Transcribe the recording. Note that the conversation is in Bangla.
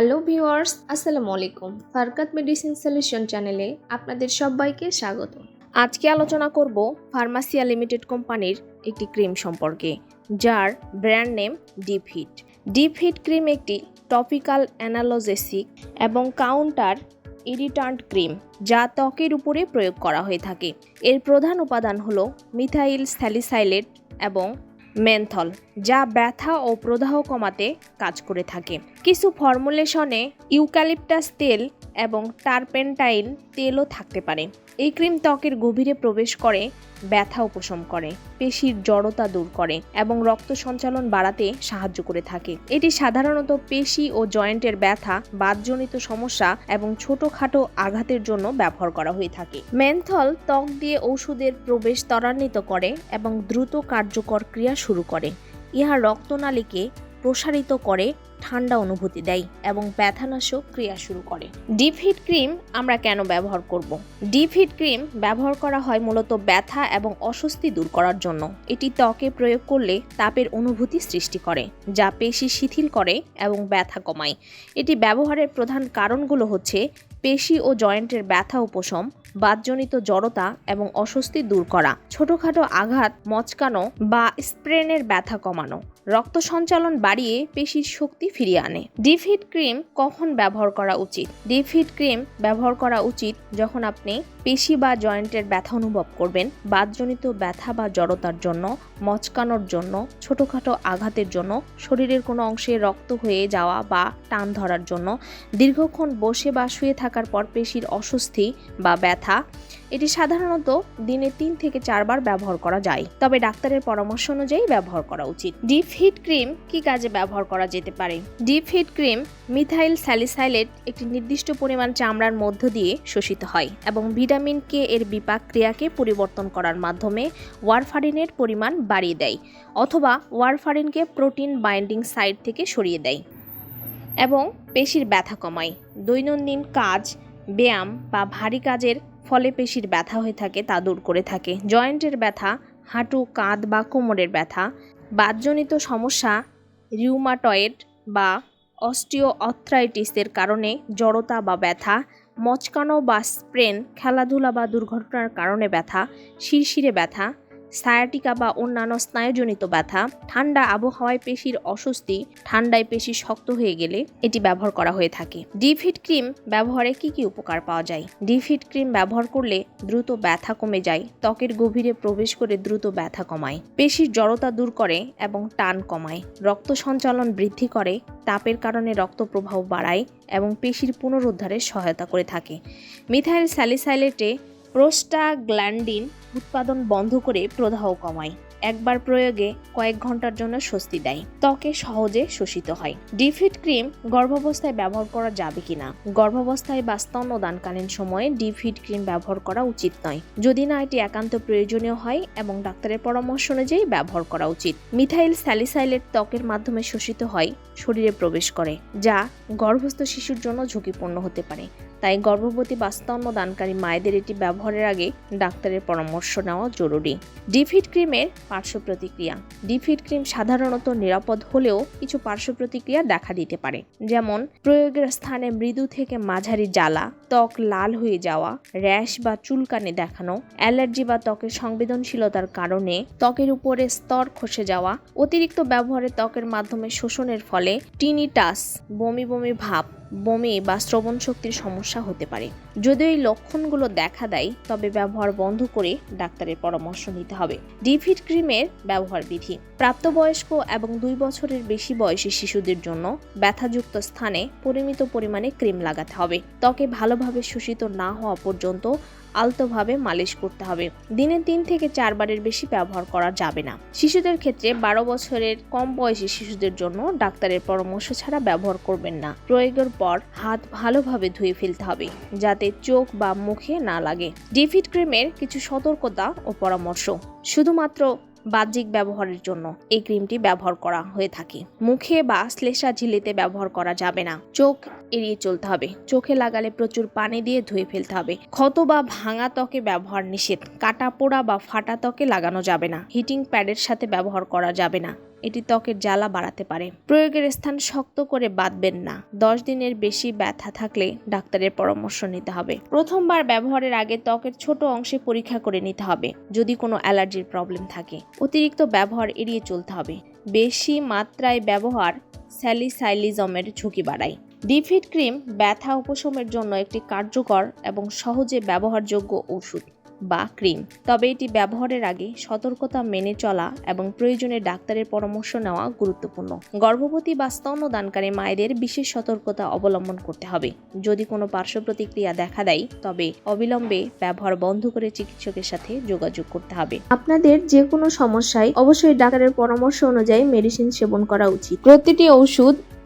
হ্যালো ভিউয়ার্স, আসসালামু আলাইকুম। ফারকাত মেডিসিন সলিউশন চ্যানেলে আপনাদের সবাইকে স্বাগত। আজকে আলোচনা করব ফার্মাসিয়া লিমিটেড কোম্পানির একটি ক্রিম সম্পর্কে, যার brand name Deep Heat Deep Heat cream একটি টপিক্যাল অ্যানালোজেসিক এবং কাউন্টার ইরিটান্ট ক্রিম, যা ত্বকের উপরে প্রয়োগ করা হয়ে থাকে। এর প্রধান উপাদান হলো মিথাইল স্যালিসাইলেট এবং মেনথল যা ব্যথা ও প্রদাহ কমাতে কাজ করে থাকে। কিছু ফর্মুলেশনে ইউক্যালিপটাস তেল এবং টারপেন্টাইল তেলও থাকতে পারে। এই ক্রিম ত্বকের গভীরে প্রবেশ করে, ব্যথা উপশম করে, পেশির জড়তা দূর করে এবং রক্ত সঞ্চালন বাড়াতে সাহায্য করে থাকে। এটি সাধারণত পেশি ও জয়েন্টের ব্যথা বাদজনিত সমস্যা এবং ছোটখাটো আঘাতের জন্য ব্যবহার করা হয়ে থাকে। মেন্থল ত্বক দিয়ে ওষুধের প্রবেশ ত্বরান্বিত করে এবং দ্রুত কার্যকর ক্রিয়া শুরু করে। ইহা রক্তনালীকে প্রসারিত করে, ঠান্ডা অনুভূতি দেয় এবং ব্যথানাশক ক্রিয়া শুরু করে। ডিপ হিট ক্রিম আমরা কেন ব্যবহার করব? ডিপ হিট ক্রিম ব্যবহার করা হয় মূলত ব্যথা এবং অস্বস্তি দূর করার জন্য। এটি ত্বকে প্রয়োগ করলে তাপের অনুভূতি সৃষ্টি করে, যা পেশি শিথিল করে এবং ব্যথা কমায়। এটি ব্যবহারের প্রধান কারণগুলো হচ্ছে পেশি ও জয়েন্টের ব্যথা উপশম, বাতজনিত জড়তা এবং অস্বস্তি দূর করা, ছোটখাটো আঘাত, মচকানো বা স্প্রেনের ব্যথা কমানো রক্ত সঞ্চালন বাড়িয়ে পেশির শক্তি ফিরিয়ে আনে। ডিফিট ক্রিম কখন ব্যবহার করা উচিত? ডিফিট ক্রিম ব্যবহার করা উচিত যখন আপনি পেশি বা জয়েন্টের ব্যথা অনুভব করবেন, বাতজনিত ব্যথা বা জড়তার জন্য, মচকানোর জন্য, ছোটোখাটো আঘাতের জন্য, শরীরের কোনো অংশে রক্ত হয়ে যাওয়া বা টান ধরার জন্য। দীর্ঘক্ষণ বসে বা শুয়ে থাকার পর পেশির অস্বস্তি বা ব্যথা এটি সাধারণত দিনে তিন থেকে চারবার ব্যবহার করা যায়। তবে ডাক্তারের পরামর্শ অনুযায়ী ব্যবহার করা উচিত। ডিপ হিট ক্রিম কি কাজে ব্যবহার করা যেতে পারে? Deep Heat cream methyl salicylate একটি নির্দিষ্ট পরিমাণ চামড়ার মধ্য দিয়ে শোষিত হয় এবং ভিটামিন কে এর বিপাক ক্রিয়াকে পরিবর্তন করার মাধ্যমে ওয়ারফারিনের পরিমাণ বাড়িয়ে দেয় অথবা ওয়ারফারিনকে প্রোটিন বাইন্ডিং সাইট থেকে সরিয়ে দেয় এবং পেশির ব্যথা কমায়। দৈনন্দিন কাজ, ব্যায়াম বা ভারী কাজের ফলে পেশির ব্যথা হয়ে থাকে, তা দূর করে থাকে। জয়েন্টের ব্যথা, হাঁটু, কাঁধ বা কোমরের ব্যথা। বাতজনিত সমস্যা, রিউমাটয়েড বা অস্টিও অথ্রাইটিসের কারণে জড়তা বা ব্যথা, মচকানো বা স্প্রেন, খেলাধুলা বা দুর্ঘটনার কারণে ব্যথা, শিরশিরে ব্যথা সায়াটিকা বা অন্যান্য স্নায়ুজনিত ব্যথা, ঠান্ডা আবহাওয়ায় পেশির অস্বস্তি, ঠান্ডায় পেশি শক্ত হয়ে গেলে এটি ব্যবহার করা হয়ে থাকে। ডিপ হিট ক্রিম ব্যবহারে কি কি উপকার পাওয়া যায়? ডিপ হিট ক্রিম ব্যবহার করলে দ্রুত ব্যথা কমে যায়, ত্বকের গভীরে প্রবেশ করে দ্রুত ব্যথা কমায়, পেশির জড়তা দূর করে এবং টান কমায়, রক্ত সঞ্চালন বৃদ্ধি করে, তাপের কারণে রক্ত প্রবাহ বাড়ায় এবং পেশির পুনরুদ্ধারে সহায়তা করে থাকে। মিথাইল স্যালিসাইলেটে প্রোস্টাগ্ল্যান্ডিন উৎপাদন বন্ধ করে প্রদাহ কমায়। একবার প্রয়োগে কয়েক ঘণ্টার জন্য স্বস্তি দেয়। ত্বকে সহজে শোষিত হয়। ডিফিট ক্রিম গর্ভাবস্থায় ব্যবহার করা যাবে কিনা? গর্ভাবস্থায় বা স্তন্যদানকালীন সময়ে ডিফিট ক্রিম ব্যবহার করা উচিত নয়। যদি না, এটি একান্ত প্রয়োজনীয় হয় এবং ডাক্তারের পরামর্শ অনুযায়ী ব্যবহার করা উচিত। মিথাইল স্যালিসাইলেট ত্বকের মাধ্যমে শোষিত হয়, শরীরে প্রবেশ করে, যা গর্ভস্থ শিশুর জন্য ঝুঁকিপূর্ণ হতে পারে। তাই গর্ভবতী বা স্তন্যদানকারী মায়েদের এটি ব্যবহারের আগে ডাক্তারের পরামর্শ নেওয়া জরুরি। ডিফিট ক্রিমের পার্শ্ব প্রতিক্রিয়া। ডিফিট ক্রিম সাধারণত নিরাপদ হলেও কিছু পার্শ্ব প্রতিক্রিয়া দেখা দিতে পারে। যেমন, প্রয়োগের স্থানে মৃদু থেকে মাঝারি জ্বালা, ত্বক লাল হয়ে যাওয়া, র্যাশ বা চুলকানি দেখানো, অ্যালার্জি বা ত্বকের সংবেদনশীলতার কারণে ত্বকের উপরে স্তর খসে যাওয়া, অতিরিক্ত ব্যবহারে ত্বকের মাধ্যমে শোষণের ফলে টিনিটাস, বমি বমি ভাব বমি বা শ্রবণ শক্তির সমস্যা হতে পারে। যদি এই লক্ষণগুলো দেখা দেয়, তবে ব্যবহার বন্ধ করে ডাক্তারের পরামর্শ নিতে হবে। ডিভিড ক্রিমের ব্যবহার বিধি। প্রাপ্তবয়স্ক এবং দুই বছরের বেশি বয়সী শিশুদের জন্য ব্যথাযুক্ত স্থানে পরিমিত পরিমাণে ক্রিম লাগাতে হবে। ত্বকে ভালোভাবে শোষিত না হওয়া পর্যন্ত আলতোভাবে মালিশ করতে হবে। দিনে তিন থেকে চারবারের বেশি ব্যবহার করা যাবে না। শিশুদের ক্ষেত্রে বারো বছরের কম বয়সী শিশুদের জন্য ডাক্তারের পরামর্শ ছাড়া ব্যবহার করবেন না। প্রয়োগের পর হাত ভালোভাবে ধুয়ে ফেলতে হবে, যাতে চোখ বা মুখে না লাগে। ডিফিট ক্রিমের কিছু সতর্কতা ও পরামর্শ। শুধুমাত্র বাহ্যিক ব্যবহারের জন্য এই ক্রিমটি ব্যবহার করা হয়ে থাকে। মুখে বা শ্লেষা ঝিলিতে ব্যবহার করা যাবে না। চোখ এড়িয়ে চলতে হবে। চোখে লাগালে প্রচুর পানি দিয়ে ধুয়ে ফেলতে হবে। ক্ষত বা ভাঙা ত্বকে ব্যবহার নিষেধ। কাটা পোড়া বা ফাটা ত্বকে লাগানো যাবে না। হিটিং প্যাডের সাথে ব্যবহার করা যাবে না। এটি ত্বকের জ্বালা বাড়াতে পারে। প্রয়োগের স্থান শক্ত করে বাঁধবেন না। দশ দিনের বেশি ব্যথা থাকলে ডাক্তারের পরামর্শ নিতে হবে। প্রথমবার ব্যবহারের আগে ত্বকের ছোট অংশে পরীক্ষা করে নিতে হবে, যদি কোনো অ্যালার্জির প্রবলেম থাকে। অতিরিক্ত ব্যবহার এড়িয়ে চলতে হবে। বেশি মাত্রায় ব্যবহার স্যালিসাইলিজমের ঝুঁকি বাড়ায়। ডিফিট ক্রিম ব্যথা উপশমের জন্য একটি কার্যকর এবং সহজে ব্যবহারযোগ্য ওষুধ বা ক্রিম। তবে এটি ব্যবহারের আগে সতর্কতা মেনে চলা এবং প্রয়োজনে ডাক্তারের পরামর্শ নেওয়া গুরুত্বপূর্ণ। গর্ভবতী বা স্তন্যদানকারী মায়েদের বিশেষ সতর্কতা অবলম্বন করতে হবে। যদি কোনো পার্শ্ব প্রতিক্রিয়া দেখা দেয়, তবে অবিলম্বে ব্যবহার বন্ধ করে চিকিৎসকের সাথে যোগাযোগ করতে হবে। আপনাদের যে কোনো সমস্যায় অবশ্যই ডাক্তারের পরামর্শ অনুযায়ী মেডিসিন সেবন করা উচিত। প্রতিটি ওষুধ